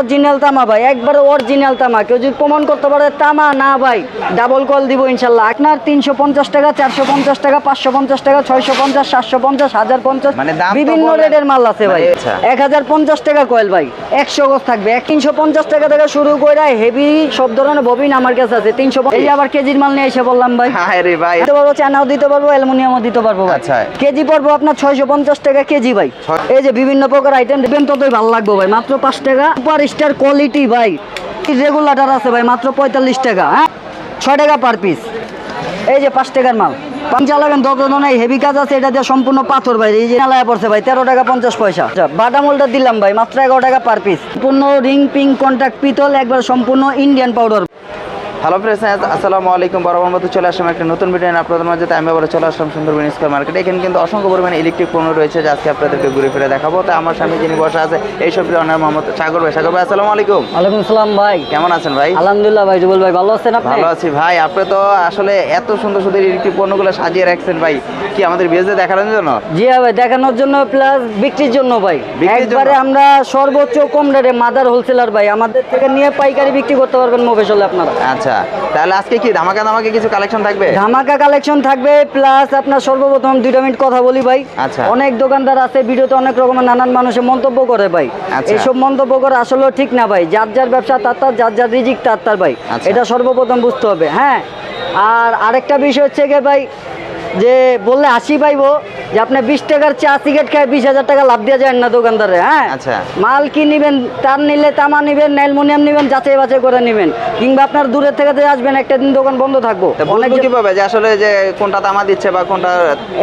Original তামা ভাই একবারে অরিজিনাল তামা। কেউ যদি প্রমাণ করতে পারে তামা না ভাই ডাবল কল দিব ইনশাল্লাহ। আপনার তিনশো পঞ্চাশ টাকা চারশো পঞ্চাশ টাকা পাঁচশো পঞ্চাশ টাকা ছয়শো পঞ্চাশ সাতশো পঞ্চাশ হাজার পঞ্চাশ মানে বিভিন্ন। রেটের মাল আছে ভাই। মানে আচ্ছা। এক হাজার পঞ্চাশ টাকা কয়েল ভাই একশো গজ থাকবে। তিনশো পঞ্চাশ টাকা থেকে শুরু করে হেভি সব ধরনের ববিন আমার কাছে আছে। তিনশো এই আবার কেজির মাল নিয়ে এসে বললাম ভাই। ভাই। দিতে পারব চায়নাও দিতে পারব অ্যালুমিনিয়ামও দিতে পারব আচ্ছা। কেজি পড়ব আপনার ছয়শো পঞ্চাশ টাকা কেজি ভাই। এই যে বিভিন্ন প্রকার আইটেম দেখবেন ততই ভালো লাগবে ভাই। মাত্র পাঁচ টাকা সুপার স্টার কোয়ালিটি ভাই। রেগুলার আছে ভাই, মাত্র পঁয়তাল্লিশ টাকা হ্যাঁ? ছয় টাকা পার পিস এই যে পাঁচ টাকার মাল। চালাবেন লাগান, দশ নাই হেভি কাজ আছে, এটা দিয়ে সম্পূর্ণ পাথর ভাই, এই যে নালায় পড়ছে ভাই, তেরো টাকা পঞ্চাশ পয়সা। বাদামলটা বাটামোলটা দিলাম ভাই, মাত্র এগারো টাকা পার পিস সম্পূর্ণ রিং পিং কন্ট্রাক্ট পিতল, একবার সম্পূর্ণ ইন্ডিয়ান পাউডার হ্যালো ফ্রেন্ডস আসসালামু আলাইকুম বরাবর মতো চলে আসলাম একটা নতুন ভিডিও আপনাদের মাঝে তাই আমি আবার চলে আসলাম সুন্দরবন স্কোয়ার মার্কেটে এখানে কিন্তু অসংখ্য পরিমাণে ইলেকট্রিক পণ্য রয়েছে যা আজকে আপনাদেরকে ঘুরে ফিরে দেখাবো। তো আমার সামনে যিনি বসা আছে এই সব অনার মোহাম্মদ সাগর ভাই। সাগর ভাই আসসালামু আলাইকুম। ওয়ালাইকুম সালাম ভাই। কেমন আছেন ভাই? আলহামদুলিল্লাহ ভাই জুবল ভাই ভালো আছেন আপনি? ভালো আছি ভাই। আপনি তো আসলে এত সুন্দর সুন্দর ইলেকট্রিক পণ্যগুলো সাজিয়ে রাখছেন ভাই। কি আমাদের বিয়েতে দেখানোর জন্য? জি হ্যাঁ ভাই দেখানোর জন্য প্লাস বিক্রির জন্য ভাই? একবারে আমরা সর্বোচ্চ কম রেটে মাদার হোলসেলার ভাই। আমাদের থেকে নিয়ে পাইকারি বিক্রি করতে পারবেন মোফেশলে আপনারা। আচ্ছা তাহলে আজকে কি ধামাকা ধামাকা কিছু কালেকশন থাকবে ধামাকা কালেকশন থাকবে প্লাস আপনার সর্বপ্রথম দুইটা মিনিট কথা বলি ভাই আচ্ছা। অনেক দোকানদার আছে ভিডিওতে অনেক রকমের নানান মানুষের মন্তব্য করে ভাই আচ্ছা। এইসব মন্তব্য করে আসলেও ঠিক না ভাই যার যার ব্যবসা তার তার যার যার রিজিক তার তার ভাই আচ্ছা। এটা সর্বপ্রথম বুঝতে হবে হ্যাঁ আর আরেকটা বিষয় হচ্ছে গিয়ে ভাই যে বললে হাসি পাইবো যে আপনি বিশ টাকার চা সিগারেট খায় বিশ হাজার টাকা লাভ দেওয়া যায় না দোকানদারে হ্যাঁ? আচ্ছা। মাল কি নিবেন তার নিলে তামা নিবেন অ্যালমোনিয়াম নিবেন যাচাই বাছাই করে নিবেন। কিংবা আপনার দূরের থেকে যে আসবেন একটা দিন দোকান বন্ধ থাকব। অনেক কীভাবে? যে আসলে যে কোনটা তামা দিচ্ছে বা কোনটা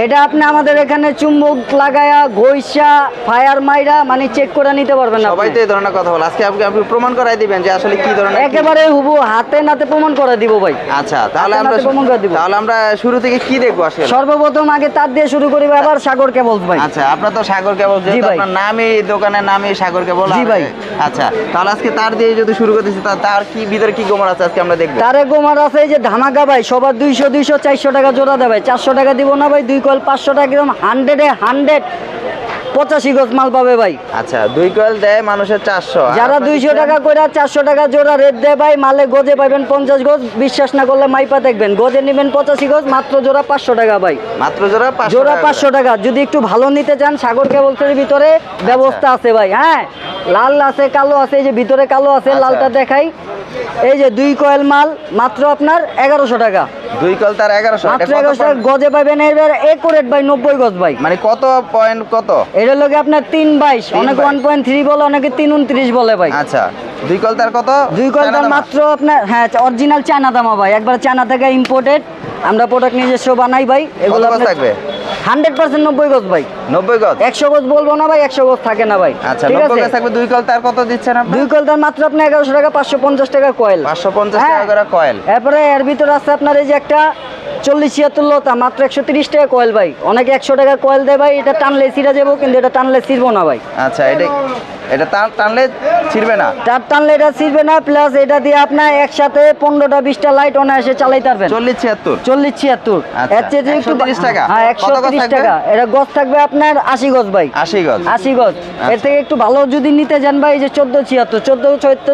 এটা আপনি আমাদের এখানে চুম্বক লাগায়া ঘইসা ফায়ার মাইরা মানে চেক করে নিতে পারবেন না সবাই তো এই ধরনের কথা বলে। আজকে আপনি আপনি প্রমাণ করাই দিবেন যে আসলে কি ধরনের একেবারে হুবু হাতে নাতে প্রমাণ করে দিব ভাই। আচ্ছা তাহলে আমরা প্রমাণ করে দিব। তাহলে আমরা শুরু থেকে কি দেখব আসলে? সর্বপ্রথম আগে তার দিয়ে শুরু করি আবার সাগর কেবল ভাই আচ্ছা আপনার তো সাগর কেবল যেহেতু। আপনার নামই দোকানের নামই সাগর কেবল জি ভাই। আচ্ছা তাহলে আজকে তার দিয়ে যদি শুরু করতেছি তার কি ভিতরে কি গোমর আছে আজকে আমরা দেখব তারে গোমার আছে এই যে ধামাকা ভাই সবার দুইশো দুইশো চারশো টাকা জোড়া ভাই চারশো টাকা দিব না ভাই দুই কল পাঁচশো টাকা একদম এ হান্ড্রেড পঁচাশি গজ মাল পাবে ভাই। আচ্ছা দুই কয়েল দেয় মানুষের চারশো যারা দুইশো টাকা করে চারশো টাকা জোড়া রেট দেয় ভাই মালে গজে পাবেন পঞ্চাশ গজ বিশ্বাস না করলে মাইপা দেখবেন। গজে নেবেন পঁচাশি গজ মাত্র জোড়া পাঁচশো টাকা ভাই। মাত্র জোড়া জোড়া পাঁচশো টাকা। যদি একটু ভালো নিতে চান সাগর কেবলসের ভিতরে ব্যবস্থা আছে ভাই হ্যাঁ? লাল আছে কালো আছে এই যে ভিতরে কালো আছে আচ্ছা। লালটা দেখাই। এই যে দুই কয়েল মাল মাত্র আপনার এগারোশো টাকা। দুই কয়েল তার এগারোশো মাত্র এগারোশো টাকা গজে পাবেন এবার একুরেট ভাই নব্বই গজ ভাই। মানে কত পয়েন্ট কত? এটা লোকে আপনার তিন বাইশ অনেকে ওয়ান পয়েন্ট থ্রি বলে অনেকে তিন উনত্রিশ বলে ভাই। আচ্ছা দুই কয়েল তার কত? দুই কয়েল তার মাত্র আপনার হ্যাঁ অরিজিনাল চায়না দামা ভাই। একবার চায়না থেকে ইম্পোর্টেড আমরা প্রোডাক্ট নিজস্ব বানাই ভাই। এগুলো থাকবে? হান্ড্রেড পার্সেন্ট নব্বই গজ ভাই। নব্বই গজ? একশো গজ বলব না ভাই একশো গজ থাকে না ভাই। আচ্ছা নব্বই গজ থাকবে দুই কয়েল তার কত দিচ্ছেন আপনি? দুই কল তার মাত্র আপনার এগারোশো টাকা পাঁচশো পঞ্চাশ টাকা কয়েল পাঁচশো পঞ্চাশ হ্যাঁ। টাকা কয়েল এরপরে এর ভিতরে আছে আপনার এই যে একটা চল্লিশ ছিয়াত্তর লতা মাত্র একশো তিরিশ টাকা কয়েল ভাই। অনেকে একশো টাকা কয়েল দেয় ভাই এটা টানলে সিরা যাব কিন্তু এটা টানলে ছিড়বো না ভাই। আচ্ছা এটা এটা টান- টানলে ছিড়বে না? তার টানলে এটা ছিড়বে না প্লাস এটা দিয়ে আপনার একসাথে পনেরোটা বিশটা লাইট অনায়াসে পারবেন। চল্লিশ ছিয়াত্তর? চল্লিশ ছিয়াত্তর। আচ্ছা, একটু 130 টাকা? হ্যাঁ একশো তিরিশ থাকবে? টাকা। এটা গজ থাকবে আপনার আশি গজ ভাই। আশি গজ? আশি গজ। এর থেকে একটু ভালো যদি নিতে যান ভাই এই যে চোদ্দ ছিয়াত্তর চোদ্দ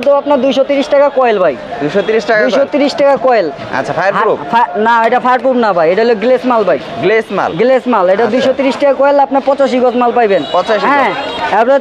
তো আপনার দুইশো তিরিশ টাকা কয়েল ভাই। দুশো তিরিশ টাকা দুইশো তিরিশ টাকা কয়েল আচ্ছা ফায়ার না এটা না ভাই এটা হলো গ্লেস মাল ভাই। গ্লেস মাল? গ্লেস মাল এটা দুইশো তিরিশ টাকা কয়েল আপনার পঁচাশি গজ মাল পাইবেন। 85 গজ। হ্যাঁ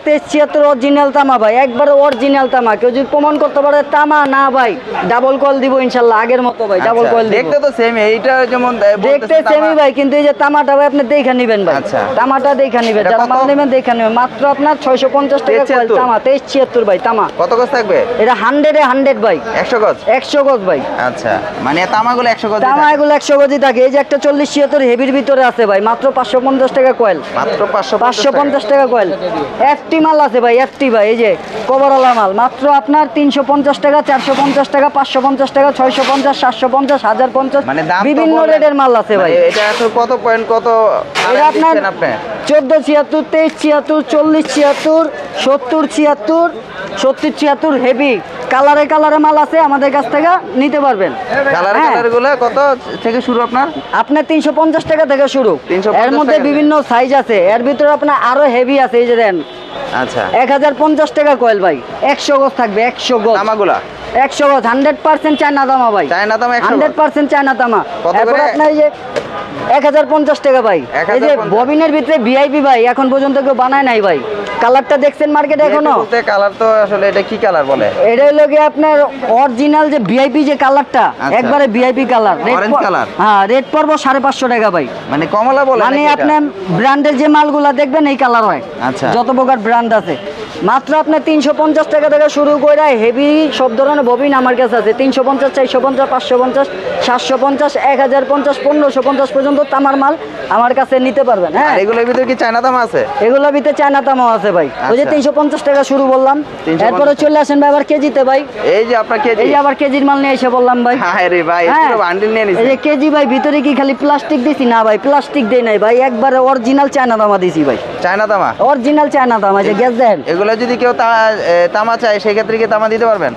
তেইশ ছিয়াত্তর অরিজিনাল তামা ভাই একবারে অরিজিনাল তামা। কেউ যদি প্রমাণ করতে পারে তামা না ভাই ডাবল কল দিব ইনশাল্লাহ আগের মতো ভাই ডাবল আচ্ছা, কল দেখতে তো সেম এইটা যেমন দেখতে বলতেছে সেমি তামা- ভাই কিন্তু এই যে তামাটা ভাই আপনি দেখে নিবেন ভাই। আচ্ছা। তামাটা দেখে নিবেন যারা মাল নেবেন দেখে নেবেন। মাত্র আপনার ছয়শো পঞ্চাশ টাকা কয়েল তামা তেইশ ছিয়াত্তর ভাই তামা। কত গজ থাকবে? এটা হান্ড্রেডে হান্ড্রেড ভাই। একশো গজ? একশো গজ ভাই। আচ্ছা মানে তামাগুলো একশো গজ তামা এগুলো একশো গজি থাকে এই যে একটা চল্লিশ ছিয়াত্তর হেভির ভিতরে আছে ভাই মাত্র পাঁচশো পঞ্চাশ টাকা কয়েল মাত্র পাঁচশো পাঁচশো পঞ্চাশ টাকা কয়েল এফটি মাল আছে ভাই এফটি ভাই এই যে কবরওয়ালা মাল। মাত্র আপনার তিনশো পঞ্চাশ টাকা চারশো পঞ্চাশ টাকা পাঁচশো পঞ্চাশ টাকা ছয়শো পঞ্চাশ সাতশো পঞ্চাশ হাজার পঞ্চাশ মানে বিভিন্ন। রেটের মাল আছে ভাই। মানে এটা কত পয়েন্ট কত এটা আপনার চোদ্দ ছিয়াত্তর তেইশ ছিয়াত্তর চল্লিশ ছিয়াত্তর সত্তর ছিয়াত্তর সত্তর ছিয়াত্তর হেভি কালারে কালারে মাল আছে আমাদের কাছ থেকে নিতে পারবেন। কালার হ্যাঁ। গুলো কত থেকে শুরু আপনার? আপনার তিনশো পঞ্চাশ টাকা থেকে শুরু। এর মধ্যে বিভিন্ন সাইজ আছে। এর ভিতরে আপনার আরও হেভি আছে এই যে দেন। আচ্ছা। এক হাজার পঞ্চাশ টাকা কয়েল ভাই। একশো গজ থাকবে একশো গজ। তামাগুলা? একশো গজ হান্ড্রেড পার্সেন্ট চায়না দামা ভাই। চায়না দাম হান্ড্রেড পার্সেন্ট চায়না করে? আপনার এই যে এক হাজার পঞ্চাশ টাকা ভাই। এই যে ববিনের ভিতরে ভিআইপি ভাই এখন পর্যন্ত কেউ বানায় নাই ভাই। কালারটা দেখছেন মার্কেটে এখনও? কালার তো আসলে এটা কি কালার বলে? এটা হলো গিয়ে আপনার অরিজিনাল যে ভিআইপি যে কালারটা আচ্ছা। একবারে ভিআইপি কালার Orange colour? হ্যাঁ রেট পড়ব সাড়ে পাঁচশো টাকা ভাই। মানে কমলা বলে মানে নাকি আপনার ব্র্যান্ডের যে মালগুলা দেখবেন এই কালার হয়। আচ্ছা। যত প্রকার ব্র্যান্ড আছে। মাত্র আপনার তিনশো পঞ্চাশ টাকা থেকে শুরু করে হেভি সব ধরনের ববিন আমার কাছে আছে। তিনশো পঞ্চাশ চারশো পঞ্চাশ পাঁচশো পঞ্চাশ সাতশো পঞ্চাশ এক হাজার পঞ্চাশ পনেরোশো পঞ্চাশ পর্যন্ত তামার মাল আমার কাছে নিতে পারবেন হ্যাঁ? এগুলোর ভিতরে কি চায়না দাম আছে? এগুলোর ভিতরে চায়না তামাও আছে ভাই। ওই যে আচ্ছা। তিনশো পঞ্চাশ টাকা শুরু বললাম। 350 এরপরে চলে আসেন ভাই আবার কেজিতে ভাই। এই যে আপনার কেজি। এই আবার কেজির মাল নিয়ে এসে বললাম ভাই। হ্যাঁ রে ভাই হ্যাঁ। পুরো বান্ডিল নিয়ে নিছি। এই যে কেজি ভাই ভিতরে কি খালি প্লাস্টিক দিছি? না ভাই প্লাস্টিক দেই নাই ভাই। একবারে অরিজিনাল চায়না দামা দিছি ভাই। চায়না তামা? অরিজিনাল চায়না দামা যে গ্যাস দেন। এগুলো যদি কেউ তামা চায় সেই ক্ষেত্রে কি তামা দিতে পারবেন?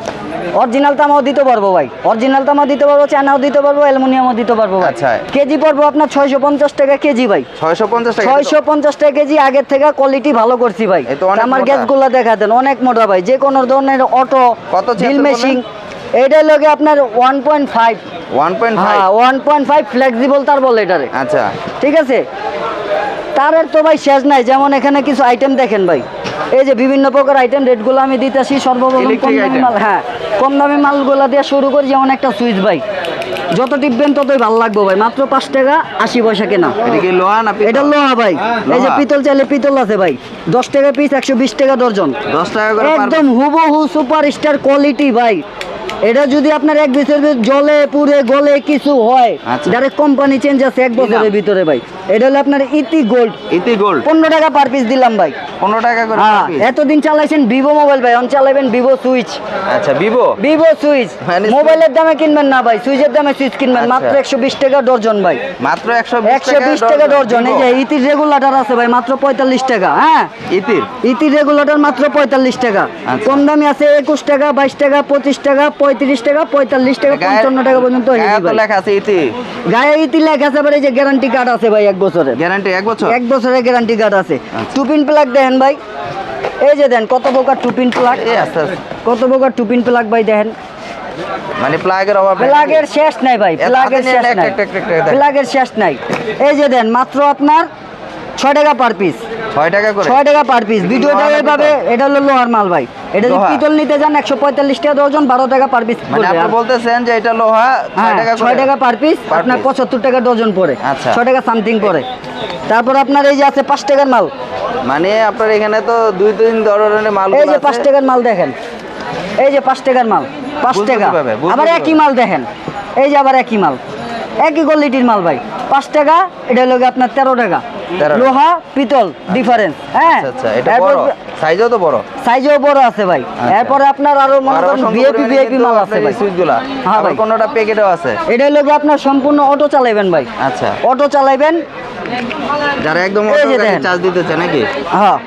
অরিজিনাল তামাও দিতে পারব ভাই। অরিজিনাল তামা দিতে পারব চায়নাও দিতে পারব অ্যালুমিনিয়ামও দিতে পারব আচ্ছা। কেজি পড়ব আপনার ছয়শো পঞ্চাশ টাকা কেজি ভাই। ছয়শো পঞ্চাশ টাকা ছয়শো পঞ্চাশ টাকা কেজি আগের থেকে কোয়ালিটি ভালো করছি ভাই। আমার। গ্যাসগুলো দেখা দেন অনেক মোটা ভাই। যে কোনো ধরনের অটো কত ড্রিল? মেশিন এইটার লগে আপনার ওয়ান পয়েন্ট ফাইভ হ্যাঁ ওয়ান পয়েন্ট ফাইভ ফ্লেক্সিবল তার বলে এটারে। আচ্ছা। ঠিক আছে? তার তো ভাই শেষ নাই যেমন এখানে কিছু আইটেম দেখেন ভাই। এই যে বিভিন্ন প্রকার আইটেম রেটগুলো আমি দিতেছি সর্বপ্রথম কম দামি মাল হ্যাঁ কম দামি মালগুলো দিয়ে শুরু করি যেমন একটা সুইচ ভাই। যত টিপবেন ততই ভালো লাগবে ভাই মাত্র পাঁচ টাকা আশি পয়সা কেনা? এটা লোহা ভাই এই যে পিতল চাইলে পিতল আছে ভাই। দশ টাকা পিস একশো বিশ টাকা দর্জন দশ টাকা একদম হুবহু সুপার স্টার কোয়ালিটি ভাই। এটা যদি আপনার এক বছরের জলে পুড়ে গলে কিছু হয়। ডাইরেক্ট কোম্পানি চেঞ্জ আছে এক বছরের ভিতরে ভাই। এটা হলো আপনার ইতি গোল্ড ইতি গোল্ড পনেরো টাকা পার পিস দিলাম ভাই। পনেরো টাকা করে হ্যাঁ এতদিন চালাইছেন ভিভো মোবাইল ভাই। অন চালাবেন ভিভো সুইচ আচ্ছা ভিভো ভিভো সুইচ মোবাইলের দামে কিনবেন না ভাই। সুইচের দামে সুইচ কিনবেন। আচ্ছা। মাত্র একশো বিশ টাকা ডর্জন ভাই। মাত্র একশো একশো বিশ টাকা ডর্জন। এই যে ইতির রেগুলাটার আছে ভাই মাত্র পঁয়তাল্লিশ টাকা হ্যাঁ? ইতির? ইতি রেগুলেটর মাত্র পঁয়তাল্লিশ টাকা। আচ্ছা। কম দামি আছে একুশ টাকা বাইশ টাকা পঁচিশ টাকা পঁয়ত্রিশ টাকা পঁয়তাল্লিশ টাকা পঞ্চান্ন টাকা পর্যন্ত। লেখা আছে ইতি গায়ে ইতি লেখা আছে এই যে গ্যারান্টি কার্ড আছে ভাই এক বছরের গ্যারান্টি এক বছর এক বছরের গ্যারান্টি কার্ড আছে আচ্ছা। টুপিন প্লাগ দেখেন ভাই এই যে দেন কত প্রকার টুপিন প্লাগ কত প্রকার টুপিন প্লাগ ভাই দেখেন মানে প্লাগের অভাব প্লাগের শেষ নাই ভাই প্লাগের শেষ নাই। প্লাগের শেষ নাই এই যে দেন মাত্র আপনার ছয় টাকা পার পিস ছয় টাকা করে? ছয় টাকা পার পিস লোহা না এইভাবে এটা হলো লোহার মাল ভাই। এটা যদি পিতল নিতে যান একশো পঁয়তাল্লিশ টাকা ডজন বারো টাকা পার পিস মানে আপনি বলতেছেন যে এটা লোহা ছয় হ্যাঁ টাকা পার পিস আপনার। পঁচাত্তর টাকা ডজন পড়ে। আচ্ছা। ছয় টাকা সামথিং পড়ে। তারপর আপনার এই যে আছে পাঁচ টাকার মাল। মানে আপনার এখানে তো দুই তিন ধরনের মাল এই যে পাঁচ টাকার মাল দেখেন। এই যে পাঁচ টাকার মাল পাঁচ টাকা। আবার একই মাল দেখেন। এই যে আবার একই মাল। একই কোয়ালিটির মাল ভাই। পাঁচ টাকা এটা হলো আপনার তেরো টাকা। লোহা পিতল ডিফারেন্স হ্যাঁ? আচ্ছা আচ্ছা সাইজও তো বড়। সাইজও বড় আছে ভাই। এরপরে আপনার আরও মনে করেন ভিআইপি ভিআইপি মাল আছে ভাই। সুইচগুলা হ্যাঁ ভাই। কোনোটা প্যাকেটও আছে? এটা হলো গিয়ে আপনার সম্পূর্ণ অটো চালাইবেন ভাই। আচ্ছা। অটো চালাইবেন। যারা একদম দেখেন। চার্জ দিতেছে নাকি? হ্যাঁ।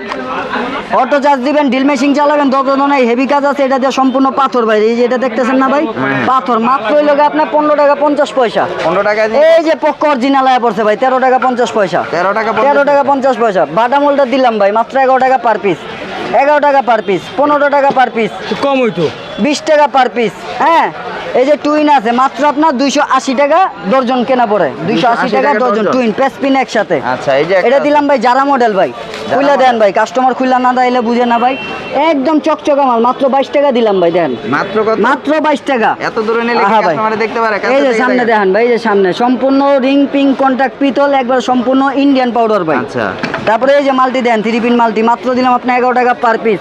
অটো চার্জ দিবেন ড্রিল মেশিন চালাবেন যত ধরনের হেভি কাজ আছে এটা দিয়ে সম্পূর্ণ পাথর ভাই। এই যে এটা দেখতেছেন না ভাই? পাথর মাত্র হইল আপনার পনেরো টাকা পঞ্চাশ পয়সা। পনেরো টাকা এই যে পক্ষ অরিজিনাল আয়া পড়ছে ভাই তেরো টাকা পঞ্চাশ পয়সা। তেরো টাকা তেরো টাকা পঞ্চাশ পয়সা। বাটামুলটা দিলাম ভাই মাত্র এগারো টাকা পার পিস এগারো টাকা পার পিস পনেরো টাকা পার পিস কম হইতো। বিশ টাকা পার পিস হ্যাঁ? এই যে টুইন আছে মাত্র আপনার দুইশো আশি টাকা ডর্জন কেনা পড়ে। দুইশো আশি টাকা ডর্জন। টুইন পেসপিন একসাথে। আচ্ছা এই যে এটা দিলাম ভাই যারা মডেল ভাই। খুলে দেন ভাই কাস্টমার খুলে না দিলে বুঝে না ভাই। একদম চকচকা মাল মাত্র বাইশ টাকা দিলাম ভাই দেন। মাত্র কত? মাত্র বাইশ টাকা। এত দূরে নিলে ভাই। দেখতে পারে? এই যে সামনে দেখে। দেখেন ভাই এই যে সামনে। সম্পূর্ণ রিং পিং কন্টাক্ট পিতল একবার সম্পূর্ণ ইন্ডিয়ান পাউডার ভাই। আচ্ছা। তারপরে এই যে মালটি দেন থ্রি পিন মালটি মাত্র দিলাম আপনার এগারো টাকা পার পিস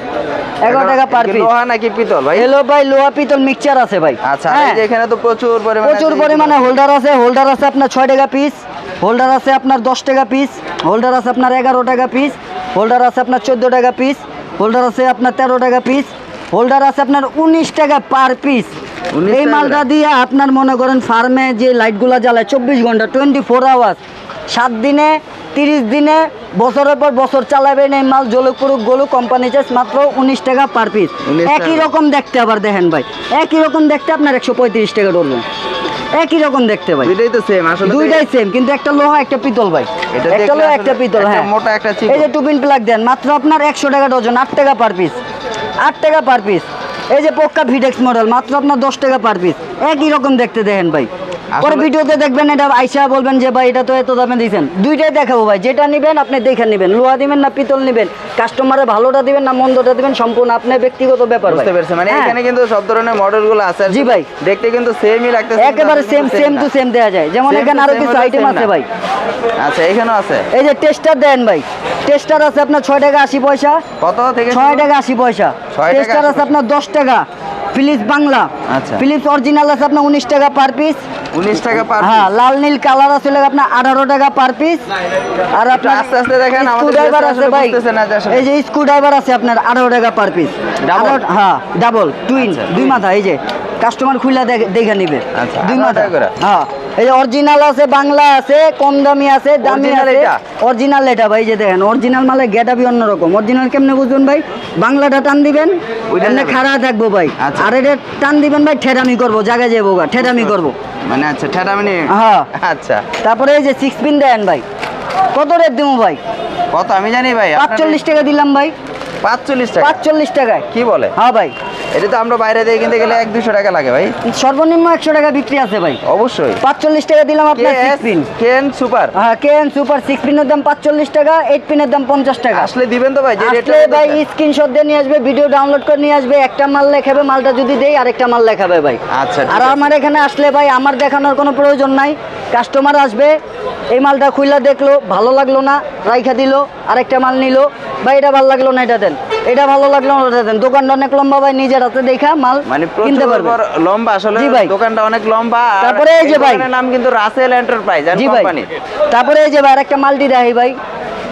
এগারো টাকা পার পিস লোহা নাকি পিতল ভাই? এলো ভাই লোহা পিতল মিক্সচার আছে ভাই। আচ্ছা হ্যাঁ, এই যে এখানে তো প্রচুর পরিমাণে প্রচুর পরিমাণে হোল্ডার আছে। হোল্ডার আছে আপনার ছয় টাকা পিস হোল্ডার আছে আপনার দশ টাকা পিস হোল্ডার আছে আপনার এগারো টাকা পিস হোল্ডার আছে আপনার চোদ্দ টাকা পিস হোল্ডার আছে আপনার তেরো টাকা পিস হোল্ডার আছে আপনার উনিশ টাকা পার পিস এই মালটা দিয়ে আপনার মনে করেন ফার্মে যে লাইটগুলো জ্বালায় চব্বিশ ঘণ্টা টোয়েন্টি ফোর আওয়ার্স সাত দিনে তিরিশ দিনে বছরের পর বছর চালাবেন এই মাল জলুক করুক গলুক কোম্পানি চার্জ মাত্র উনিশ টাকা পার পিস একই রকম দেখতে আবার দেখেন ভাই একই রকম দেখতে আপনার একশো পঁয়ত্রিশ টাকা ডরবেন একই রকম দেখতে ভাই। দুইটাই তো সেম আসলে দুইটাই সেম কিন্তু একটা লোহা একটা পিতল ভাই। এটা একটা লোহা একটা পিতল হ্যাঁ। মোটা একটা চিপ এই যে টুপিন প্লাগ দেন মাত্র আপনার একশো টাকা ডজন আট টাকা পার পিস আট টাকা পার পিস এই যে পক্কা ভিডেক্স মডেল মাত্র আপনার দশ টাকা পার পিস একই রকম দেখতে দেখেন ভাই। পরে ভিডিওতে দেখবেন এটা আইসা বলবেন যে ভাই এটা তো এত দামে দিয়েছেন দুইটাই দেখাবো ভাই। যেটা নেবেন আপনি দেখে নেবেন। লোহা দিবেন না পিতল নেবেন। কাস্টমারে ভালোটা দিবেন না মন্দটা দিবেন সম্পূর্ণ আপনার ব্যক্তিগত ব্যাপার বুঝতে মানে হ্যাঁ। এখানে কিন্তু সব ধরনের মডেলগুলো আছে জি ভাই। দেখতে কিন্তু সেমই লাগতেছে একেবারে সেম সেম টু সেম দেওয়া যায়। যেমন এখানে আরও কিছু আইটেম আছে ভাই। আচ্ছা এখানেও আছে? এই যে টেস্টার দেন ভাই। টেস্টার আছে আপনার ছয় টাকা আশি পয়সা। কত থেকে ছয় টাকা আশি পয়সা। টেস্টার আছে আপনার দশ টাকা। ফিলিপস বাংলা। আচ্ছা। ফিলিপস অরিজিনাল আছে আপনার উনিশ টাকা পার পিস উনিশ টাকা পার হ্যাঁ লাল নীল কালার আছে আপনার আঠারো টাকা পার পিস আর আপনার আস্তে আস্তে দেখেন, আমাদের স্ক্রু ড্রাইভার আছে ভাই। এই যে স্ক্রু ড্রাইভার আছে আপনার আঠারো টাকা পার পিস ডাবল হ্যাঁ ডাবল টুইন আচ্ছা, দুই মাথা এই যে। কাস্টমার খুলে দেখে নিবে। আচ্ছা, দুই মাথা। হ্যাঁ। এই অরিজিনাল আছে বাংলা আছে কম দামি আছে দামি আছে। অরিজিনাল এটা ভাই যে দেখেন অরিজিনাল মালে গেটাবি অন্যরকম। অরিজিনাল কেমনে বুঝবেন ভাই? বাংলাটা টান দিবেন এমনি খাড়া থাকব ভাই। আচ্ছা। আর এটা টান দিবেন ভাই ঠেরামি করব জায়গায় যাব গা ঠেরামি করব। মানে আচ্ছা ঠেটামিনি হ্যাঁ। আচ্ছা। তারপরে এই যে সিক্স পিন দেন ভাই কত রেট দিব ভাই? কত আমি জানি ভাই পাঁচচল্লিশ টাকা দিলাম ভাই। টাকা। কি বলে? হ্যাঁ ভাই। এটা তো আমরা বাইরে দিয়ে কিনতে গেলে টাকা লাগে ভাই। সর্বনিম্ন একশো টাকা বিক্রি আছে ভাই। অবশ্যই। পাঁচচল্লিশ টাকা দিলাম আপনার সিক্স পিন কেন সুপার। হ্যাঁ কেন সুপার পিনের দাম পাঁচচল্লিশ টাকা এইট পিনের দাম পঞ্চাশ টাকা। আসলে দিবেন তো ভাই যে ভাই। স্ক্রিনশট দিয়ে নিয়ে আসবে ভিডিও ডাউনলোড করে নিয়ে আসবে একটা মাল লেখাবে মালটা যদি দেই আরেকটা মাল লেখাবে ভাই। আচ্ছা, আর আমার এখানে আসলে ভাই আমার দেখানোর কোনো প্রয়োজন নাই। কাস্টমার আসবে এই মালটা খুইলা দেখল ভালো লাগল না রাইখা দিল আরেকটা মাল নিল ভাই এটা ভালো লাগল না এটা দেন। এটা ভালো লাগল না ওটা দেন। দোকানটা অনেক লম্বা ভাই নিজের হাতে দেখা মাল মানে কিনতে পারবে। লম্বা আসলে জি ভাই। দোকানটা অনেক লম্বা তারপরে এই যে ভাই। নাম কিন্তু রাসেল এন্টারপ্রাইজ আর জি ভাই। কোম্পানি তারপরে এই যে ভাই আরেকটা মালটি দেখাই ভাই।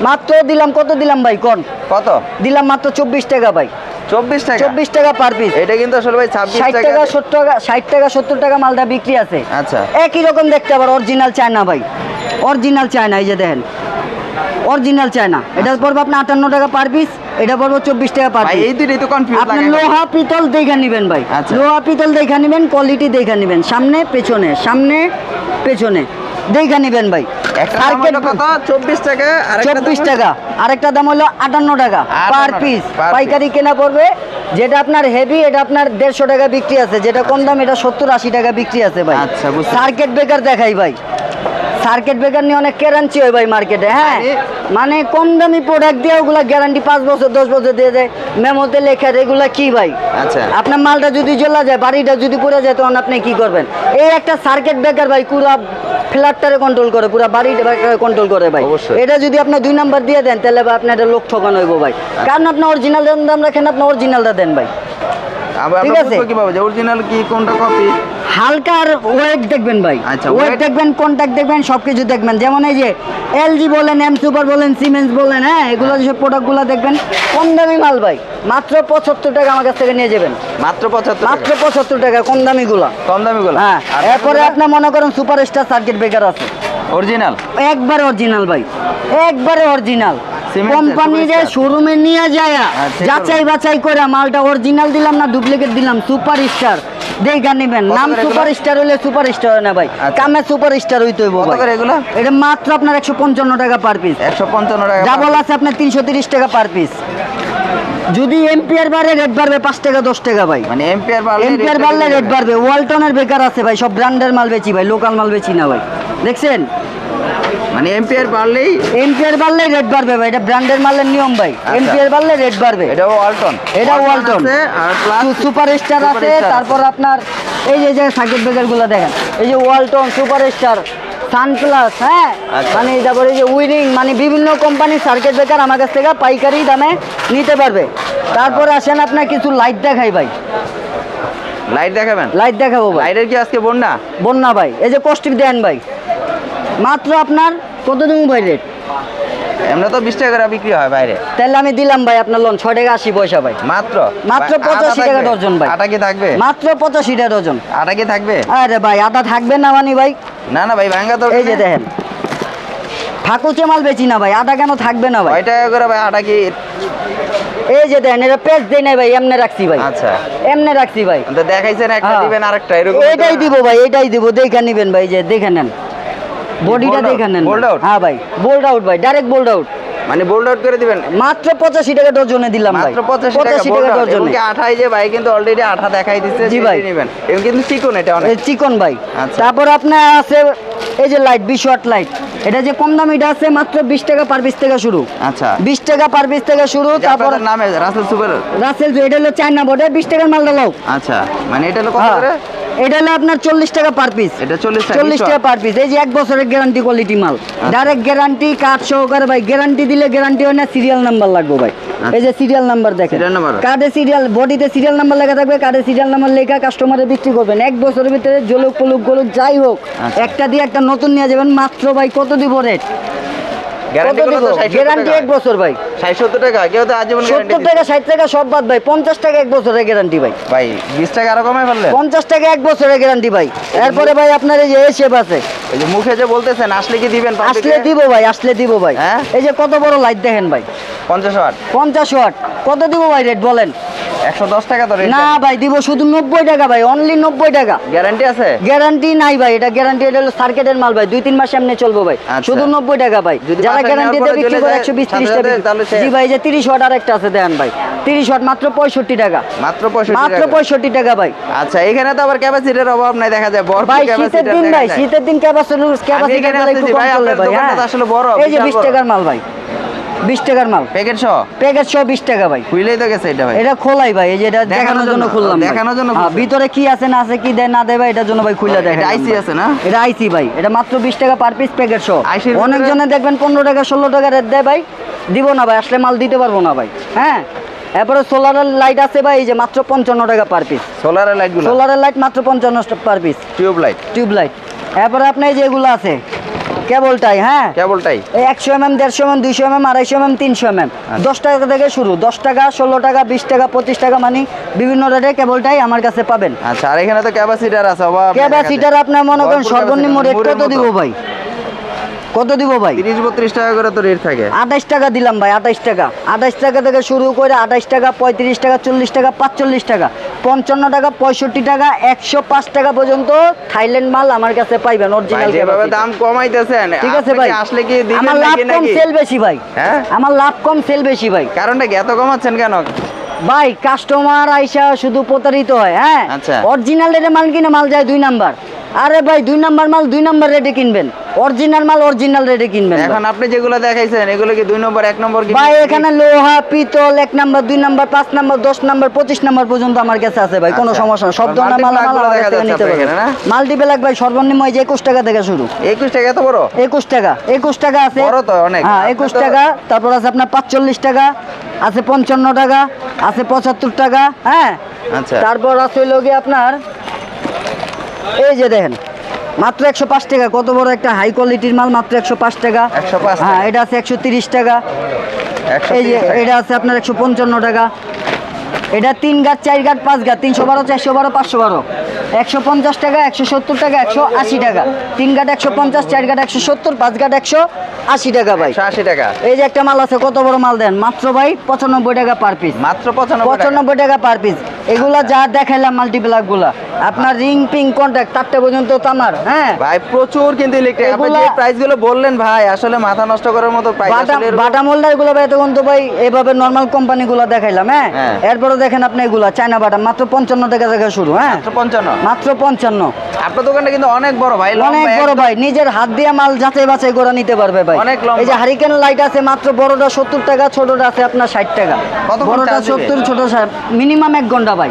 মাত্র দিলাম কত দিলাম ভাই কোন? কত? দিলাম মাত্র চব্বিশ টাকা ভাই। চব্বিশ টাকা? চব্বিশ টাকা পার পিস এটা কিন্তু আসলে ভাই ছাব্বিশ টাকা টাকা সত্তর টাকা ষাট টাকা সত্তর টাকা মালটা বিক্রি আছে। আচ্ছা। একই রকম দেখতে আবার অরিজিনাল চায়না ভাই। অরিজিনাল চায়না এই যে দেখেন। অরিজিনাল চায়না এটা পড়বে আপনার আটান্ন টাকা পার পিস এটা পড়বে চব্বিশ টাকা পার পিস এই দুটোই তো কনফিউজ আপনি লোহা পিতল দেখে নেবেন ভাই। আচ্ছা। লোহা পিতল দেখে নেবেন কোয়ালিটি দেখে নেবেন। সামনে পেছনে সামনে পেছনে। দেখে নেবেন ভাই। চব্বিশ টাকা আর চব্বিশ টাকা। আরেকটা দাম হলো আটান্ন টাকা পার পিস পাইকারি কেনা পড়বে যেটা আপনার হেভি এটা আপনার দেড়শো টাকা বিক্রি আছে। যেটা কম দাম এটা সত্তর আশি টাকা বিক্রি আছে ভাই। আচ্ছা, বুঝতে- ব্রেকার দেখাই ভাই। সার্কিট ব্রেকার নিয়ে অনেক কেরাঞ্চি হয় ভাই মার্কেটে হ্যাঁ? মানে- মানে কম দামি প্রোডাক্ট দিয়ে ওগুলা গ্যারান্টি পাঁচ বছর দশ বছর দিয়ে দেয়। মেমোতে লেখা এগুলা কি ভাই? আচ্ছা। আপনার মালটা যদি জ্বলা যায় বাড়িটা যদি পড়ে যায় তখন আপনি কি করবেন? এই একটা সার্কিট ব্রেকার ভাই পুরা ফ্ল্যাটটারে কন্ট্রোল করে পুরা বাড়িটা কন্ট্রোল করে ভাই। এটা যদি আপনি দুই নাম্বার দিয়ে দেন তাহলে ভাই আপনার লোক ঠকানো হইব ভাই। কারণ আপনি অরিজিনাল দাম রাখেন আপনি অরিজিনালটা দেন ভাই। ঠিক আছে। কীভাবে? যে অরিজিনাল কি কোনটা কপি হালকা ওয়েট দেখবেন ভাই। আচ্ছা, ওয়েট দেখবেন কন্ট্যাক্ট দেখবেন সব কিছু দেখবেন। যেমন এই যে এলজি বলেন এম সুপার বলেন সিমেন্স বলেন হ্যাঁ এগুলো যেসব প্রোডাক্টগুলো দেখবেন কম দামি মাল ভাই। মাত্র পঁচাত্তর টাকা আমার কাছ থেকে নিয়ে যাবেন। মাত্র পঁচাত্তর মাত্র টাকা পঁচাত্তর টাকা কম দামিগুলো হ্যাঁ এরপরে আপনার মনে করেন সুপার স্টার সার্কিট ব্রেকার আছে। অরিজিনাল একবারে অরিজিনাল ভাই। একবারে অরিজিনাল কোম্পানি যে শোরুমে নিয়ে যায়। হ্যাঁ, যাচাই বাছাই করে মালটা অরিজিনাল দিলাম না ডুপ্লিকেট দিলাম সুপার স্টার দেখা নিবেন। নাম সুপার স্টার হইলে সুপার স্টার হয় না ভাই। আচ্ছা। কামে সুপার স্টার হইতে হইব এগুলো? এটা মাত্র আপনার একশো পঞ্চান্ন টাকা পার পিস একশো পঞ্চান্ন টাকা ডাবল আছে আপনার তিনশো তিরিশ টাকা পার পিস যদি এমপিআর বাড়ে রেট বাড়বে পাঁচ টাকা দশ টাকা ভাই। মানে এম্পিয়ার বাড়লে এমপিআর বাড়লে রেট বাড়বে। ওয়ালটনের বেকার আছে ভাই সব ব্র্যান্ডের মাল বেচি ভাই লোকাল মাল বেচি না ভাই। দেখছেন? মানে এম্পিয়ার বাড়লেই এমপিআর বাড়লে রেট বাড়বে ভাই এটা ব্র্যান্ডের মালের নিয়ম ভাই। এমপিআর বাড়লে রেট বাড়বে। এটা ওয়ালটন এটা ওয়ালটন আর প্লাস সুপার স্টার আছে তারপর আপনার এই যে যে সার্কিট ব্রেকারগুলো দেখেন এই যে ওয়ালটন সুপার স্টার সানপ্লাস হ্যাঁ? আচ্ছা। মানে তারপরে এই যে উইরিং মানে বিভিন্ন কোম্পানির সার্কিট ব্রেকার আমার কাছ থেকে পাইকারি দামে নিতে পারবে। তারপরে আসেন আপনার কিছু লাইট দেখাই ভাই। লাইট দেখাবেন? লাইট দেখাবো ভাই। লাইটের কি আজকে বন্যা? বন্যা ভাই। এই যে কস্টিক দেন ভাই। মাত্র আপনার কত দিন ভাই রেট এমনি তো বিশ টাকা করে বিক্রি হয় বাইরে। তাহলে আমি দিলাম ভাই আপনার লোন ছয় টাকা আশি পয়সা ভাই। মাত্র? মাত্র 85 টাকা ডজন ভাই। আটা কি থাকবে? মাত্র পঁচাশি টাকা ডজন আটা কি থাকবে? আরে ভাই আটা থাকবে না মানি ভাই? না না ভাই ভাঙ্গা তো এই যে দেখেন। ঠাকুরচে মাল বেচি না ভাই আটা কেন থাকবে না ভাই? কয় টাকা করে ভাই আটা কি? এই যে দেন এটা পেজ দেই নাই ভাই এমনে রাখছি ভাই। আচ্ছা। এমনে রাখছি ভাই। তো দেখাইছেন একটা হ্যাঁ। দিবেন আরেকটা এরকম এটাই দিব ভাই এটাই দিব দেখে নিবেন ভাই যে দেখে নেন। বডিটা দেখে নেন bold out? হ্যাঁ ভাই বোল্ড আউট ভাই ডাইরেক্ট বোল্ড আউট মানে বোল্ড আউট করে দিবেন? মাত্র পঁচাশি টাকা ডজনে দিলাম ভাই। মাত্র পঁচাশি টাকা পঁচাশি টাকা ডজনে। কি আঠাই যে ভাই কিন্তু অলরেডি আঠা দেখাই দিচ্ছে জি ভাই। নেবেন। এবং কিন্তু চিকন এটা অনেক। চিকন ভাই। আচ্ছা। তারপর আপনার আছে এই যে লাইট বিশ ওয়াট লাইট এটা যে কম দাম এটা আছে মাত্র বিশ টাকা পার পিস থেকে শুরু। আচ্ছা। বিশ টাকা পার পিস থেকে শুরু তারপর নামে রাসেল সুপার রাসেল এটা হলো চায়না বোর্ডে বিশ টাকার মালটা লাও আচ্ছা। মানে এটা হলো কত হ্যাঁ। করে? এটা হলো আপনার চল্লিশ টাকা পার পিস এটা চল্লিশ টাকা পার পিস এই যে এক বছরের গ্যারান্টি কোয়ালিটি মাল। ডাইরেক্ট গ্যারান্টি কার্ড সহকারে ভাই গ্যারান্টি দিলে গ্যারান্টি হয় না সিরিয়াল নাম্বার লাগবে ভাই। এই যে সিরিয়াল নাম্বার দেখেন। কার্ডে সিরিয়াল বডিতে সিরিয়াল নাম্বার লেখা থাকবে কার্ডে সিরিয়াল নাম্বার লেখা কাস্টমারে বিক্রি করবেন। এক বছরের ভিতরে জলুক পলুক গলুক যাই হোক আচ্ছা। একটা দিয়ে একটা নতুন নিয়ে যাবেন মাত্র ভাই কত দিব রেট গ্যারান্টি দিব? কত 60 গ্যারান্টি এক বছর ভাই। 60 টাকা কেউ তো আজীবন সত্তর টাকা ষাট টাকা সব বাদ ভাই। পঞ্চাশ টাকা এক বছরের গ্যারান্টি ভাই। ভাই 20 টাকা আরও পঞ্চাশ টাকা এক বছরের গ্যারান্টি ভাই। এরপরে ভাই আপনার এই যে এসেপ আছে। এই যে মুখে যে বলতেছেন আসলে কি দিবেন আসলে এ? দিব ভাই আসলে দিব ভাই। হ্যাঁ? এই যে কত বড় লাইট দেখেন ভাই। 50 ওয়াট। পঞ্চাশ ওয়াট। কত দিব ভাই রেট বলেন? 110 টাকা রেট না ভাই দিব শুধু নব্বই টাকা ভাই অনলি নব্বই টাকা। গ্যারান্টি আছে? গ্যারান্টি নাই ভাই এটা গ্যারান্টি এটা হলো সার্কিটের মাল ভাই দুই তিন মাস এমনি চলবো ভাই। আচ্ছা। শুধু নব্বই টাকা ভাই যারা গ্যারান্টি দিয়ে বিক্রি করে যায় একশো বিশ সাথে তিরিশ সাথে টাকা জি ভাই যে তিরিশ ওয়াট আরেকটা আছে দেন ভাই। তিরিশ ওয়াট মাত্র পঁয়ষট্টি টাকা। মাত্র 65 মাত্র টাকা। পঁয়ষট্টি টাকা ভাই। আচ্ছা এখানে তো আবার ক্যাপাসিটির অভাব নাই দেখা যায় বড় ভাই শীতের দিন ভাই শীতের দিন ক্যাপাসিটি ক্যাপাসিটি ভাই, হ্যাঁ। আসলে বড়, এই যে বিশাল বিশ বড়। টাকার মাল ভাই। বিশ টাকার মাল। প্যাকেট সহ? প্যাকেট সহ বিশ টাকা ভাই। খুইলেই তো গেছে এটা ভাই। এটা খোলাই ভাই এই যে এটা দেখানোর জন্য খুললাম দেখানোর জন্য হ্যাঁ, ভিতরে কি আছে না আছে কি দেয় না দেয় ভাই এটার জন্য ভাই খুলে দেখেন IC আছে না? এটা আইসি ভাই এটা মাত্র বিশ টাকা পার পিস প্যাকেট সহ। অনেকজনে দেখবেন পনেরো টাকা ষোলো টাকা রেট দেয় ভাই। দিব না ভাই আসলে মাল দিতে পারব না ভাই। হ্যাঁ? এরপরে সোলারের লাইট আছে ভাই এই যে মাত্র পঞ্চান্ন টাকা পার পিস সোলারের লাইটগুলো সোলারের লাইট মাত্র পঞ্চান্ন per piece tube light tube light এরপরে আপনার এই যে এগুলো আছে কেবলটাই হ্যাঁ? Cable tie? একশো এম এম দেড়শো এম এম দুইশো এম এম আড়াইশো এম তিনশো এম এম আচ্ছা। দশ টাকা থেকে শুরু দশ টাকা ষোলো টাকা বিশ টাকা পঁচিশ টাকা মানে বিভিন্ন রেটে কেবলটাই আমার কাছে পাবেন। আচ্ছা আর এখানে তো ক্যাপাসিটার আছে ক্যাপাসিটার আপনার মনে করেন সর্বনিম্ন রেটটা কত দিব ভাই? কত দিব ভাই? তিরিশ বত্রিশ টাকা করে তো রেট থাকে। আঠাইশ টাকা দিলাম ভাই আঠাইশ টাকা। আঠাশ টাকা থেকে শুরু করে আঠাশ টাকা পঁয়ত্রিশ টাকা চল্লিশ টাকা পাঁচচল্লিশ টাকা। পঞ্চান্ন টাকা পঁয়ষট্টি টাকা একশো পাঁচ টাকা পর্যন্ত থাইল্যান্ড মাল আমার কাছে পাইবেন অরিজিনাল যেভাবে দাম কমাইতেছেন ঠিক আছে ভাই। আসলে কি আমার লাভ কম সেল বেশি ভাই। হ্যাঁ? আমার লাভ কম সেল বেশি ভাই। কারণটা কি? এত কমাচ্ছেন কেন? ভাই কাস্টমার আইসা শুধু প্রতারিত হয় হ্যাঁ? আচ্ছা। অরিজিনাল রেটে মাল কিনে মাল যায় দুই নাম্বার আরে ভাই দুই নাম্বার মাল দুই নাম্বার রেটে কিনবেন। অরিজিনাল মাল অরিজিনাল রেটে কিনবেন এখন আপনি যেগুলো দেখাইছেন এগুলো কি দুই নম্বর এক নম্বর ভাই এখানে লোহা পিতল এক নাম্বার দুই নাম্বার পাঁচ নাম্বার দশ নাম্বার পঁচিশ নাম্বার পর্যন্ত আমার কাছে আছে ভাই কোনো আচ্ছা। সমস্যা সব ধরনের মাল যাচ্ছে নিতে পারবেন। না? মাল্টিপ্লাক ভাই সর্বনিম্ন যে একুশ টাকা থেকে শুরু। একুশ টাকা এত বড়? একুশ টাকা একুশ টাকা আছে। বড় তো অনেক। হ্যাঁ একুশ টাকা তারপর আছে আপনার পাঁচচল্লিশ টাকা আছে পঞ্চান্ন টাকা আছে পঁচাত্তর টাকা হ্যাঁ? আচ্ছা। তারপর আছে গিয়ে আপনার এই যে দেখেন মাত্র একশো পাঁচ টাকা কত বড় একটা হাই কোয়ালিটির মাল মাত্র একশো পাঁচ টাকা। হ্যাঁ এটা আছে একশো তিরিশ টাকা। এই যে এটা আছে আপনার একশো পঞ্চান্ন টাকা। এটা তিন গাছ চার গাছ পাঁচ গাছ তিনশো বারো চারশো বারো পাঁচশো বারো। একশো পঞ্চাশ টাকা একশো সত্তর টাকা একশো আশি টাকা। তিন গাট একশো পঞ্চাশ চার গাট একশো সত্তর পাঁচ গাট একশো আশি টাকা ভাই। আশি টাকা। এই যে একটা মাল আছে কত বড় মাল দেন? মাত্র ভাই পঁচানব্বই টাকা পার পিস মাত্র পঁচানব্বই টাকা। পার পিস এগুলা যা দেখাইলাম মাল্টিপ্লাকগুলা আপনার রিং পিং কন্ট্যাক্ট চারটে পর্যন্ত তামার হ্যাঁ? ভাই প্রচুর কিন্তু ইলেকট্রিক আপনি যে প্রাইসগুলো বললেন ভাই আসলে মাথা নষ্ট করার মতো প্রাইস বাটা মোল্ডারগুলো ভাই তখন তো ভাই এভাবে নর্মাল কোম্পানি গুলো দেখাইলাম হ্যাঁ? হ্যাঁ। এরপরে দেখেন আপনি এগুলা চায়না বাটা মাত্র পঞ্চান্ন টাকা থেকে শুরু হ্যাঁ? পঞ্চান্ন? মাত্র পঞ্চান্ন। আপনার দোকানটা কিন্তু অনেক বড় ভাই অনেক বড় ভাই নিজের হাত দিয়ে মাল যাচাই বাছাই করে নিতে পারবে ভাই। অনেক এই যে হারিকেন লাইট আছে মাত্র বড়টা সত্তর টাকা ছোটটা আছে আপনার ষাট টাকা। বড়টা সত্তর ছোট মিনিমাম এক ঘণ্টা ভাই।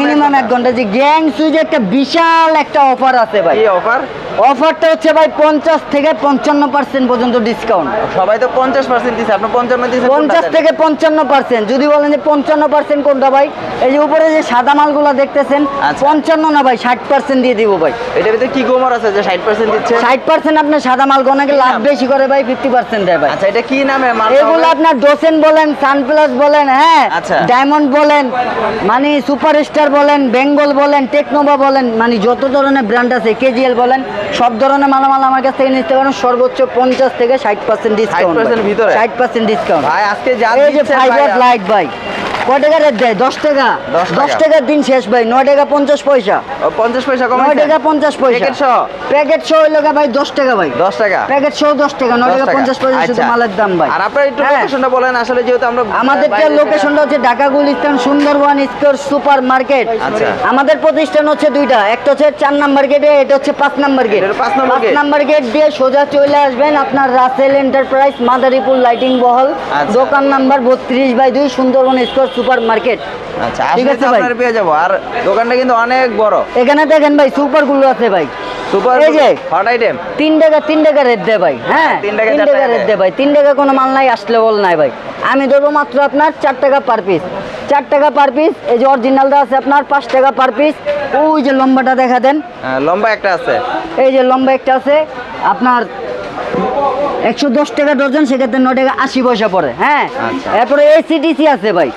মিনিমাম এক ঘণ্টা। যে গ্যাং সুইচ একটা বিশাল একটা অফার আছে ভাই। অফার অফারটা হচ্ছে ভাই পঞ্চাশ থেকে পঞ্চান্ন পার্সেন্ট পর্যন্ত ডিসকাউন্ট সবাই তো পঞ্চাশ পার্সেন্ট দিচ্ছে আপনি পঞ্চান্ন দিচ্ছেন পঞ্চাশ থেকে পঞ্চান্ন পার্সেন্ট যদি বলেন যে পঞ্চান্ন পার্সেন্ট কোনটা ভাই? এই যে উপরে যে সাদা মালগুলো দেখতেছেন আচ্ছা। পঞ্চান্ন না ভাই ষাট পার্সেন্ট দিয়ে দিব ভাই। এটার ভিতরে কি গোমর আছে যে ষাট পার্সেন্ট দিচ্ছে? ষাট পার্সেন্ট আপনার সাদা মাল গনাকে লাভ বেশি করে ভাই ফিফটি পার্সেন্ট দেয় ভাই। আচ্ছা এটা কি নামে? এগুলো আপনার ডোসেন বলেন সানপ্লাস বলেন হ্যাঁ আচ্ছা। ডায়মন্ড বলেন মানে সুপারস্টার বলেন বেঙ্গল বলেন টেকনোভা বলেন মানে যত ধরনের ব্র্যান্ড আছে কেজিএল বলেন সব ধরনের মালামাল আমার কাছ থেকে নিতে পারেন সর্বোচ্চ পঞ্চাশ থেকে ষাট পার্সেন্ট ডিসকাউন্ট? ষাট পার্সেন্ট ডিসকাউন্ট ভাই আজকে যা যে দিচ্ছেন লাইট ভাই। কয় টাকা রেট দেয়? দশ টাকা। দশ টাকার দিন শেষ ভাই নয় টাকা পঞ্চাশ পয়সা। পঞ্চাশ পয়সা নয় টাকা পঞ্চাশ পয়সা। প্যাকেট সহ? হইল ভাই দশ টাকা ভাই। দশ টাকা? প্যাকেট সহ দশ টাকা নয় টাকা। পঞ্চাশ পয়সা শুধু আচ্ছা। মালের দাম ভাই। আর আপনার একটু হ্যাঁ। লোকেশনটা বলেন আসলে যেহেতু আমরা আমাদের লোকেশনটা হচ্ছে Dhaka Gulistan Sundarban square super market. আচ্ছা। আমাদের প্রতিষ্ঠান হচ্ছে দুইটা। একটা হচ্ছে চার নাম্বার গেটে এটা হচ্ছে পাঁচ নাম্বার গেট। পাঁচ নাম্বার গেট। দিয়ে সোজা চলে আসবেন আপনার রাসেল এন্টারপ্রাইজ মাদারীপুর লাইটিং বহল। আচ্ছা। দোকান নাম্বার বত্রিশ বাই দুই সুন্দরবন স্কোয়ার সুপার মার্কেট আচ্ছা ঠিক আছে ভাই। পেয়ে যাব। আর দোকানটা কিন্তু অনেক বড়। এখানে দেখেন ভাই সুপারগুলো আছে ভাই। সুপার এই যে। হট আইটেম তিন টাকা টাকা রেট দে ভাই হ্যাঁ? টাকা, রেট দে ভাই। টাকা কোনো মাল নাই আসলে বল নাই ভাই। আমি ধরবো মাত্র আপনার চার টাকা পার পিস চার টাকা পার পিস এই যে অরিজিনালটা আছে আপনার পাঁচ টাকা পার পিস ওই যে লম্বাটা দেখা দেন। লম্বা একটা আছে। এই যে লম্বা একটা আছে আপনার একশো দশ টাকা ডজন সেক্ষেত্রে ন টাকা আশি পয়সা পড়ে হ্যাঁ? আচ্ছা। এরপরে এসিডিসি আছে ভাই।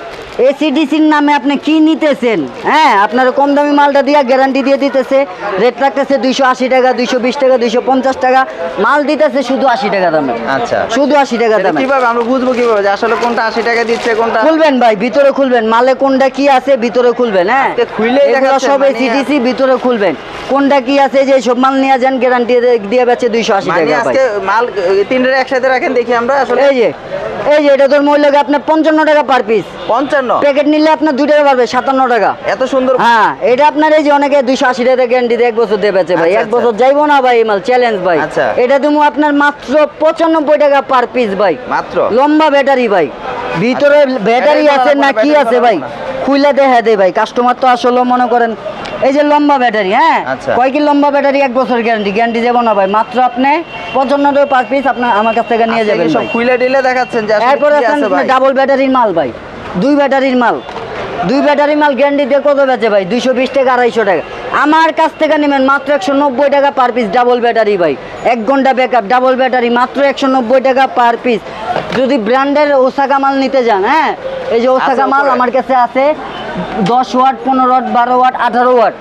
এসিডিসির নামে আপনি কি নিতেছেন? হ্যাঁ আপনার কম দামি মালটা দিয়ে গ্যারান্টি দিয়ে দিতেছে। রেট রাখতেছে দুইশো আশি টাকা দুইশো বিশ টাকা দুইশো পঞ্চাশ টাকা। মাল দিতেছে শুধু আশি টাকা দামে। আচ্ছা। শুধু আশি টাকা দামে। কীভাবে আমরা বুঝব কীভাবে যে আসলে কোনটা আশি টাকা দিচ্ছে কোনটা খুলবেন ভাই ভিতরে খুলবেন। মালে কোনটা কি আছে ভিতরে খুলবেন হ্যাঁ? দেখাচ্ছেন, সব মানে- এসিডিসি ভিতরে খুলবেন। কোনটা কি আছে যে সব মাল নিয়ে যান গ্যারান্টি দিয়ে বেচে দুইশো আশি মানে টাকা আজকে মাল তিনটে একসাথে রাখেন দেখি আমরা আসলে এই যে এই যে এটা তোর মূল্য আপনার পঞ্চান্ন টাকা পার পিস পঞ্চান্ন প্যাকেট নিলে আপনার দুই টাকা পারবে সাতান্ন টাকা। এত সুন্দর হ্যাঁ এটা আপনার এই যে অনেকে দুইশো আশি টাকা গ্যারান্টি এক বছর দিয়ে বেচে ভাই। আচ্ছা, এক বছর যাইবো না ভাই মাল চ্যালেঞ্জ ভাই। আচ্ছা। এটা তুমি আপনার মাত্র পঁচানব্বই টাকা পার পিস ভাই। মাত্র? লম্বা ব্যাটারি ভাই। ভিতরে আচ্ছা। ব্যাটারি আছে না কি আছে ভাই। দেখা ভাই কাস্টমার তো আসলে মনে করেন এই যে লম্বা ব্যাটারি হ্যাঁ? আচ্ছা। কয় কি লম্বা ব্যাটারি এক বছর গ্যারান্টি গ্যারান্টি যাব না ভাই। মাত্র আপনি টাকা পার পিস আপনার আমার কাছ থেকে নিয়ে যাবেন সব। খুইলে ডিলে দেখাচ্ছেন যে এরপরে ডাবল ব্যাটারির মাল ভাই। দুই ব্যাটারির মাল। দুই ব্যাটারি মাল গ্যান্ডি দিয়ে কত বেচে ভাই? দুইশো বিশ টাকা আড়াইশো টাকা। আমার কাছ থেকে নেবেন মাত্র একশো নব্বই টাকা পার পিস ডাবল ব্যাটারি ভাই। এক ঘণ্টা ব্যাকআপ ডাবল ব্যাটারি মাত্র একশো নব্বই টাকা পার পিস যদি ব্র্যান্ডের ওসাকা মাল নিতে যান হ্যাঁ? এই যে ওসাকা মাল আমার কাছে আছে দশ ওয়াট পনেরো ওয়াট বারো ওয়াট আঠারো ওয়াট।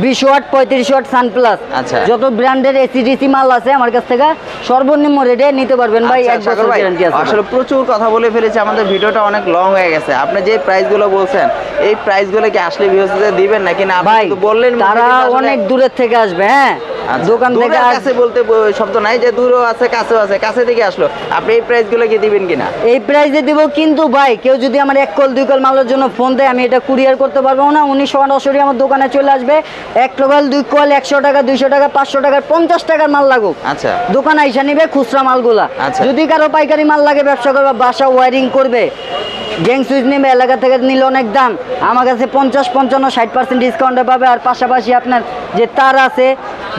বিশ ওয়াট পঁয়ত্রিশ ওয়াট সানপ্লাস আচ্ছা। যত ব্র্যান্ডের এসিডিসি মাল আছে আমার কাছ থেকে সর্বনিম্ন রেটে নিতে পারবেন ভাই আচ্ছা, এক বছর গ্যারান্টি আছে। আসলে প্রচুর কথা বলে ফেলেছি আমাদের ভিডিওটা অনেক লং হয়ে গেছে। আপনি যে প্রাইসগুলো বলছেন এই প্রাইসগুলো কি আসলে ভিউয়ার্সদের দিবেন নাকি না? আপনি ভাই বললেন তারা অনেক দূরের থেকে আসবে হ্যাঁ। দোকান থেকে কাছে বলতে শব্দ নাই যে দূরও আছে কাছেও আছে কাছে থেকে আসলো। আপনি এই প্রাইসগুলো কি দিবেন কিনা? এই প্রাইসে দিব কিন্তু ভাই কেউ যদি আমার এক কল দুই কল মালের জন্য ফোন দেয় আমি এটা কুরিয়ার করতে পারব না। উনি সরাসরি আমার দোকানে চলে আসবে। এক কল দুই কল একশো টাকা দুইশো টাকা পাঁচশো টাকা পঞ্চাশ টাকার মাল লাগুক। আচ্ছা। দোকান আইসা নিবে খুচরা মালগুলা। আচ্ছা। যদি কারও পাইকারি মাল লাগে ব্যবসা করবে বাসা ওয়ারিং করবে। গ্যাং সুইচ নেবে এলাকা থেকে নিলে অনেক দাম। আমার কাছে পঞ্চাশ পঞ্চান্ন ষাট পার্সেন্ট ডিসকাউন্টে পাবে। আর পাশাপাশি আপনার যে তার আছে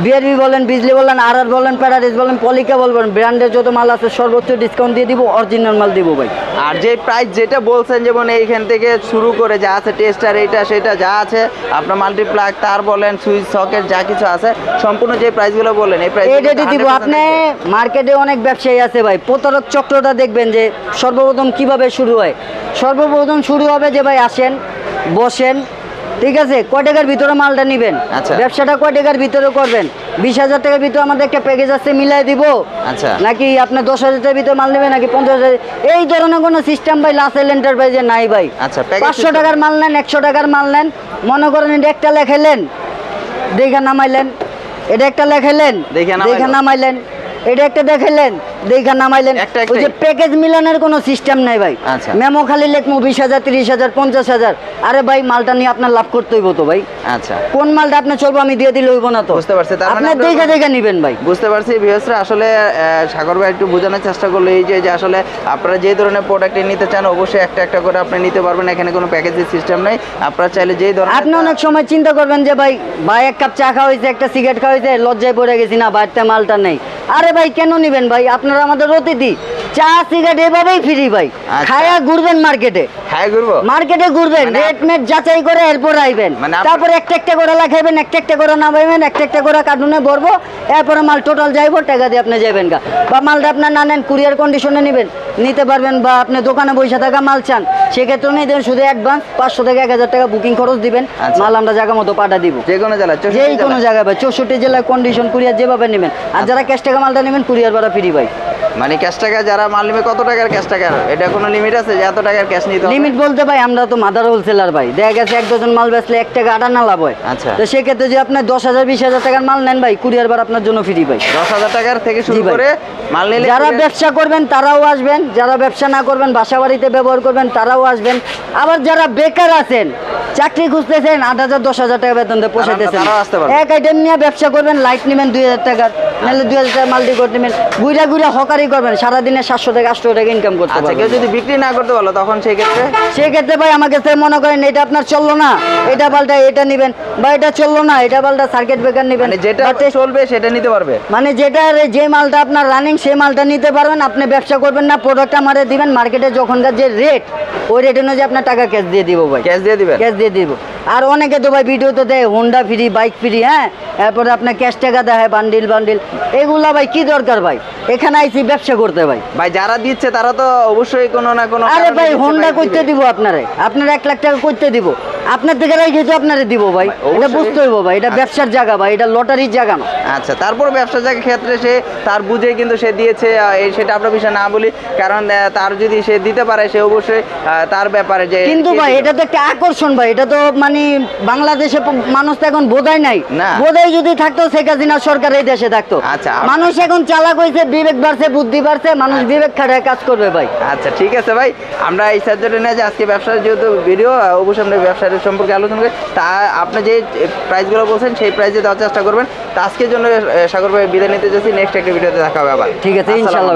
বিআরবি বলেন বিজলি বলেন আর আর বলেন প্যারাডিস বলেন পলিকা বলবেন ব্র্যান্ডের যত মাল আছে সর্বোচ্চ ডিসকাউন্ট দিয়ে দিব অরিজিনাল মাল দিব ভাই। আর যে প্রাইস যেটা বলছেন যেমন এইখান থেকে শুরু করে যা আছে টেস্টার এইটা সেটা যা আছে আপনার মাল্টিপ্লাগ তার বলেন সুইচ সকেট যা কিছু আছে সম্পূর্ণ যে প্রাইসগুলো বললেন এই প্রাইস রেটে দিব আপনি মার্কেটে অনেক ব্যবসায়ী আছে ভাই প্রতারক চক্রটা দেখবেন যে সর্বপ্রথম কীভাবে শুরু হয়। সর্বপ্রথম শুরু হবে যে ভাই আসেন বসেন ঠিক আছে কয় টাকার ভিতরে মালটা নেবেন? আচ্ছা। ব্যবসাটা কয় টাকার ভিতরে করবেন? বিশ হাজার টাকার ভিতরে আমাদের একটা প্যাকেজ আছে মিলাই দিব। আচ্ছা। নাকি আপনার দশ হাজার টাকার ভিতরে মাল নেবেন নাকি পঞ্চাশ হাজার এই ধরনের কোনো সিস্টেম ভাই লাসেল এন্টারপ্রাইজে নাই ভাই। আচ্ছা, পাঁচশো টাকার মাল নেন একশো টাকার মাল নেন। মনে করেন এটা একটা লেখাইলেন দেখা নামাইলেন। এটা একটা লেখাইলেন দেখে নামাইলেন। এটা একটা দেখাইলেন দেখা নামাইলেন। একটা ওই যে প্যাকেজ মিলানোর কোনো সিস্টেম নাই ভাই। আচ্ছা। মেমো খালি লেখমু বিশ হাজার তিরিশ হাজার পঞ্চাশ হাজার আরে ভাই মালটা নিয়ে আপনার লাভ করতে হইব তো ভাই। আচ্ছা। কোন মালটা আপনি চলবো আমি দিয়ে দিলে হইব না তো। বুঝতে পারছি, মানে আপনার আপনার- দেখে দেখে নিবেন ভাই। বুঝতে পারছি ভিউয়ার্সরা আসলে সাগর ভাই একটু বোঝানোর চেষ্টা করল এই যে যে আসলে আপনারা যে ধরনের প্রোডাক্ট নিতে চান অবশ্যই একটা একটা করে আপনি নিতে পারবেন এখানে কোনো প্যাকেজের সিস্টেম নেই। আপনারা চাইলে যেই ধরনের আপনি অনেক সময় চিন্তা করবেন যে ভাই ভাই এক কাপ চা খাওয়া হয়েছে একটা সিগারেট খাওয়া হয়েছে লজ্জায় পড়ে গেছি না বাড়িতে মালটা নেই। আরে ভাই কেন নেবেন ভাই? আপনারা আমাদের অতিথি। চা সিগারেট এভাবেই ফ্রি ভাই। আচ্ছা। খায়া ঘুরবেন মার্কেটে হ্যাঁ ঘুরবো? মার্কেটে ঘুরবেন মানে রেট মেট যাচাই করে এরপর আইবেন। মানে তারপর একটা একটা করে লাগাইবেন একটা একটা করে নামাইবেন একটা একটা করে কার্টুনে ভরবো। এরপরে মাল টোটাল যাইবো টাকা দিয়ে আপনি যাবেন গা। বা মালটা আপনার না নেন কুরিয়ার কন্ডিশনে নেবেন। নিতে পারবেন বা আপনি দোকানে বসে থাকা মাল চান সেক্ষেত্রে নিয়ে দেবেন শুধু অ্যাডভান্স পাঁচশো থেকে এক হাজার টাকা বুকিং খরচ দিবেন। আচ্ছা। মাল আমরা জায়গা মতো পাঠা দিব। যে কোনো জেলা যেই কোনো জায়গায় ভাই চৌষট্টি জেলায় কন্ডিশন কুরিয়ার যেভাবে নেবেন। আর যারা ক্যাশ টাকা মালটা নেবেন কুরিয়ার ভাড়া ফ্রি ভাই। মানে ক্যাশ টাকা যারা মাল নেবে কত টাকার ক্যাশ টাকার? এটা কোনো লিমিট আছে যে এত টাকার ক্যাশ নিতে লিমিট বলতে ভাই আমরা তো মাদার হোলসেলার ভাই। দেখা গেছে এক ডজন মাল বেচলে এক টাকা লাভ হয়। আচ্ছা। তো সেক্ষেত্রে আপনি দশ হাজার বিশ হাজার টাকার মাল নেন ভাই কুরিয়ার বার আপনার জন্য ফ্রি ভাই। দশ হাজার টাকার থেকে শুরু করে মাল নিলে যারা ব্যবসা করবেন তারাও আসবেন। যারা ব্যবসা না করবেন বাসা বাড়িতে ব্যবহার করবেন তারাও আসবেন। আবার যারা বেকার আছেন চাকরি খুঁজতেছেন আট হাজার দশ হাজার টাকা বেতন দিয়ে পোষাইতেছেন। এক আইটেম নিয়ে ব্যবসা করবেন লাইট নেবেন দুই হাজার টাকার। নাহলে দুই হাজার টাকা মাল্টি কোট নেবেন। গুইরা গুইরা হকারি করবেন সারাদিনে সাতশো থেকে আটশো টাকা ইনকাম করতে আচ্ছা কেউ যদি বিক্রি না করতে পারল তখন সেই ক্ষেত্রে? সেক্ষেত্রে ভাই আমাকে স্যার মনে করেন এটা আপনার চলল না। এটা পাল্টা এটা নেবেন। বা এটা চলল না। এটা পাল্টা সার্কিট ব্রেকার নেবেন। যেটা চলবে সেটা নিতে পারবে? মানে যেটা যে মালটা আপনার রানিং সেই মালটা নিতে পারবেন। আপনি ব্যবসা করবেন না প্রোডাক্ট আমারে দিবেন। মার্কেটে যখনকার যে রেট ওই রেট অনুযায়ী আপনার টাকা ক্যাশ দিয়ে দিব ভাই। ক্যাশ দিয়ে দিবেন? ক্যাশ দিয়ে দিব। আর অনেকে তো ভাই ভিডিও তো দেয় হোন্ডা ফ্রি বাইক ফ্রি হ্যাঁ? এরপরে আপনার ক্যাশ টাকা দেয় বান্ডিল বান্ডিল এগুলা ভাই কি দরকার ভাই? এখানে আইসি ব্যবসা করতে ভাই। ভাই যারা দিচ্ছে তারা তো অবশ্যই কোনো না কোনো আরে ভাই হোন্ডা করতে দিব। আপনারে। আপনার এক লাখ টাকা করতে দিব। আপনার থেকে রাখি তো আপনারে দিব ভাই। এটা বুঝতে হইব ভাই এটা ব্যবসার জায়গা ভাই এটা লটারির জায়গা না। আচ্ছা তারপর ব্যবসা জায়গার ক্ষেত্রে সে তার বুঝে কিন্তু সে দিয়েছে এই সেটা আপনার বিষয় না বলি কারণ তার যদি সে দিতে পারে সে অবশ্যই তার ব্যাপারে যে কিন্তু ভাই এটা তো একটা আকর্ষণ ভাই এটা তো মানে বাংলাদেশে মানুষ তো এখন বোধাই নাই। বোধাই যদি থাকতো শেখ হাসিনা সরকার এই দেশে থাকতো। আচ্ছা, মানুষ এখন চালাক হয়েছে বিবেক বাড়ছে বুদ্ধি বাড়ছে মানুষ বিবেক খাটায় কাজ করবে ভাই। আচ্ছা ঠিক আছে ভাই। আমরা এই সাবজেক্টে নিয়ে যে আজকে ব্যবসার যেহেতু ভিডিও অবশ্যই আমরা ব্যবসার সম্পর্কে আলোচনা করি। তা আপনি যে প্রাইসগুলো বলছেন সেই প্রাইসে দেওয়ার চেষ্টা করবেন। তা আজকের জন্য সাগর ভাই বিদায় নিতে যাচ্ছি নেক্সট একটা ভিডিওতে দেখা হবে আবার। ঠিক আছে ইনশাল্লাহ